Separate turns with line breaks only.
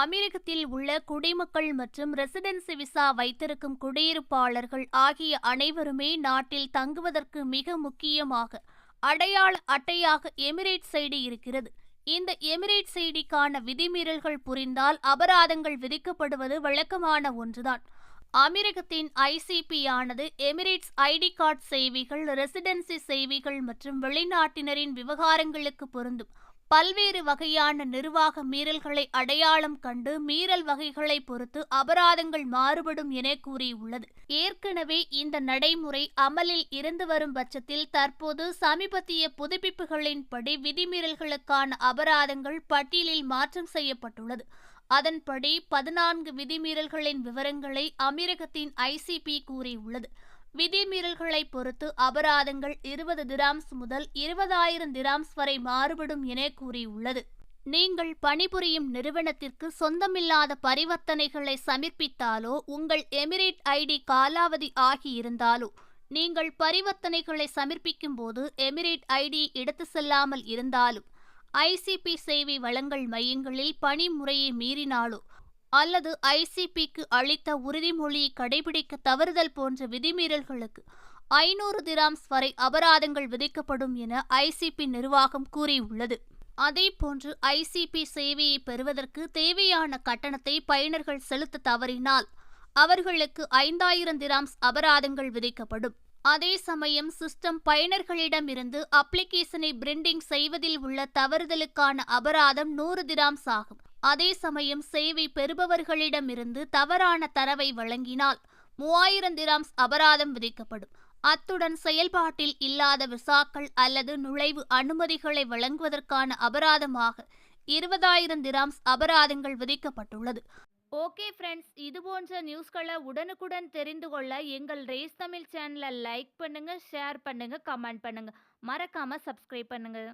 அமெரிக்கத்தில் உள்ள குடிமக்கள் மற்றும் ரெசிடென்சி விசா வைத்திருக்கும் குடியிருப்பாளர்கள் ஆகிய அனைவருமே நாட்டில் தங்குவதற்கு மிக முக்கியமாக அடையாள அட்டையாக எமிரேட்ஸ் ஐடி இருக்கிறது. இந்த எமிரேட்ஸ் ஐடிக்கான விதிமீறல்கள் புரிந்தால் அபராதங்கள் விதிக்கப்படுவது வழக்கமான ஒன்றுதான். அமெரிக்கத்தின் ஐசிபி ஆனது எமிரேட்ஸ் ஐடி கார்டு செய்விகள் ரெசிடென்சி செய்விகள் மற்றும் வெளிநாட்டினரின் விவகாரங்களுக்கு பொருந்தும். பல்வேறு வகையான நிர்வாக மீறல்களை அடையாளம் கண்டு மீறல் வகைகளை பொறுத்து அபராதங்கள் மாறுபடும் என கூறியுள்ளது. ஏற்கனவே இந்த நடைமுறை அமலில் இருந்து வரும் பட்சத்தில் தற்போது சமீபத்திய புதுப்பிப்புகளின்படி விதிமீறல்களுக்கான அபராதங்கள் பட்டியலில் மாற்றம் செய்யப்பட்டுள்ளது. அதன்படி பதினான்கு விதிமீறல்களின் விவரங்களை அமீரகத்தின் ஐசிபி கூறியுள்ளது. விதிமீறல்களை பொறுத்து அபராதங்கள் இருபது திராம்ஸ் முதல் இருபதாயிரம் திராம்ஸ் வரை மாறுபடும் என கூறியுள்ளது. நீங்கள் பணிபுரியும் நிறுவனத்திற்கு சொந்தமில்லாத பரிவர்த்தனைகளை சமர்ப்பித்தாலோ உங்கள் எமிரேட் ஐடி காலாவதி ஆகியிருந்தாலோ நீங்கள் பரிவர்த்தனைகளை சமர்ப்பிக்கும் போது எமிரேட் ஐடி எடுத்து செல்லாமல் இருந்தாலும் ஐசிபி சேவை வழங்கல் மையங்களில் பணிமுறையை மீறினாலோ அல்லது ஐசிபிக்கு அளித்த உறுதிமொழியை கடைபிடிக்க தவறுதல் போன்ற விதிமீறல்களுக்கு ஐநூறு திராம்ஸ் வரை அபராதங்கள் விதிக்கப்படும் என ஐசிபி நிர்வாகம் கூறியுள்ளது. அதேபோன்று ஐசிபி சேவையை பெறுவதற்கு தேவையான கட்டணத்தை பயனர்கள் செலுத்த தவறினால் அவர்களுக்கு ஐந்தாயிரம் திராம்ஸ் அபராதங்கள் விதிக்கப்படும். அதே சமயம் சிஸ்டம் பயனர்களிடமிருந்து அப்ளிகேஷனை பிரிண்டிங் செய்வதில் உள்ள தவறுதலுக்கான அபராதம் நூறு திராம்ஸ் ஆகும். அதே சமயம் சேவை பெறுபவர்களிடமிருந்து தவறான தரவை வழங்கினால் மூவாயிரம் திராம்ஸ் அபராதம் விதிக்கப்படும். அத்துடன் செயல்பாட்டில் இல்லாத விசாக்கள் அல்லது நுழைவு அனுமதிகளை வழங்குவதற்கான அபராதமாக இருபதாயிரம் திராம்ஸ் அபராதங்கள் விதிக்கப்பட்டுள்ளது. ஓகே ஃப்ரெண்ட்ஸ் இது போன்ற நியூஸ்களை உடனுக்குடன் தெரிந்து கொள்ள எங்கள் ரேஸ் தமிழ் சேனலை லைக் பண்ணுங்கள் ஷேர் பண்ணுங்கள் கமெண்ட் பண்ணுங்கள் மறக்காமல் சப்ஸ்கிரைப் பண்ணுங்கள்